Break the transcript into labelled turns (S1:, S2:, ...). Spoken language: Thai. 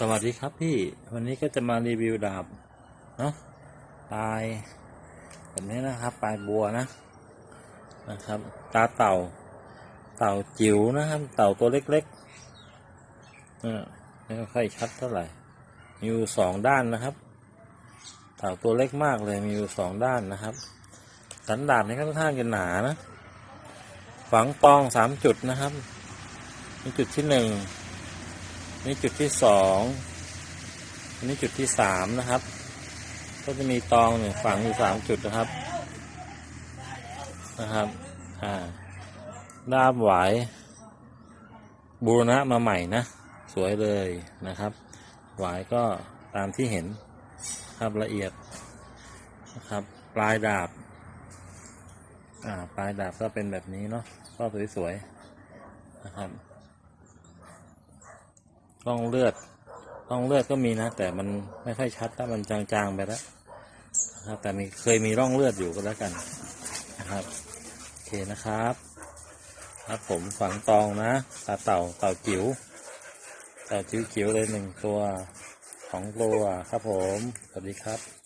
S1: สวัสดีครับพี่ วันนี้ก็จะมารีวิวดาบเนาะปลายแบบนี้นะครับ ปลายบัวนะนะครับ ตาเต่า เต่าจิ๋วนะครับ เต่าตัวเล็กๆเออไม่ค่อยชัดเท่าไหร่ มีอยู่สองด้านนะครับ เต่าตัวเล็กมากเลย มีอยู่สองด้านนะครับ สันดาบนี่ค่อนข้างจะหนานะ ฝังปองสามจุดนะครับนี่จุดที่หนึ่ง นี่จุดที่สองอันนี้จุดที่สามนะครับ ก็จะมีตองหนึ่งฝังอยู่สามจุดนะครับ นะครับ อ่าด้ามหวายบูรณะมาใหม่นะ สวยเลยนะครับ หวายก็ตามที่เห็นครับละเอียดนะครับ ปลายดาบ อ่า ปลายดาบก็เป็นแบบนี้เนาะ ก็สวยๆนะครับ ร่องเลือดร่องเลือดก็มีนะ แต่มันไม่ค่อยชัดถ้ามันจางๆไปแล้วนะครับแต่มีเคยมีร่องเลือดอยู่ก็แล้วกันนะครับโอเคนะครับครับผมฝังตองนะตาเต่าเต่าจิ๋วเต่าจิ๋วๆเลยหนึ่งตัวสองตัวครับผมสวัสดีครับ